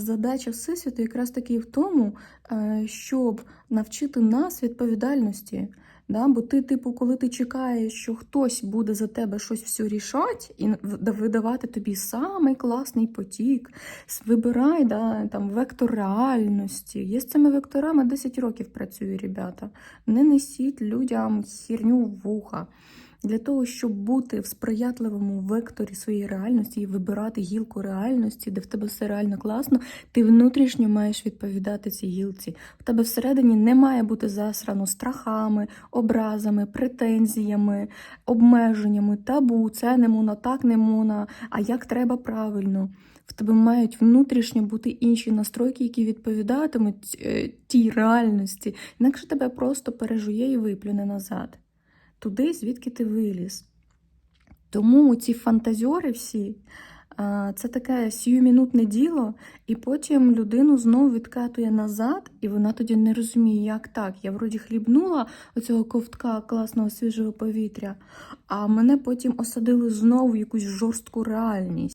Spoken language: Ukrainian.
Задача Всесвіту якраз таки в тому, е, щоб навчити нас відповідальності. Да? Бо ти, типу, коли ти чекаєш, що хтось буде за тебе щось все рішати і видавати тобі самий класний потік, вибирай да, там, вектор реальності. Я з цими векторами 10 років працюю, ребята. Не несіть людям херню в вуха. Для того, щоб бути в сприятливому векторі своєї реальності і вибирати гілку реальності, де в тебе все реально класно, ти внутрішньо маєш відповідати цій гілці. В тебе всередині не має бути засрано страхами, образами, претензіями, обмеженнями, табу, це не муна, так не муна, а як треба правильно. В тебе мають внутрішньо бути інші настройки, які відповідатимуть е, тій реальності. Інакше тебе просто пережує і виплюне назад. Туди, звідки ти виліз. Тому ці фантазьори всі це таке сіюмінутне діло, і потім людину знову відкатує назад, і вона тоді не розуміє, як так. Я вроді хлібнула оцього ковтка класного свіжого повітря, а мене потім осадили знову в якусь жорстку реальність.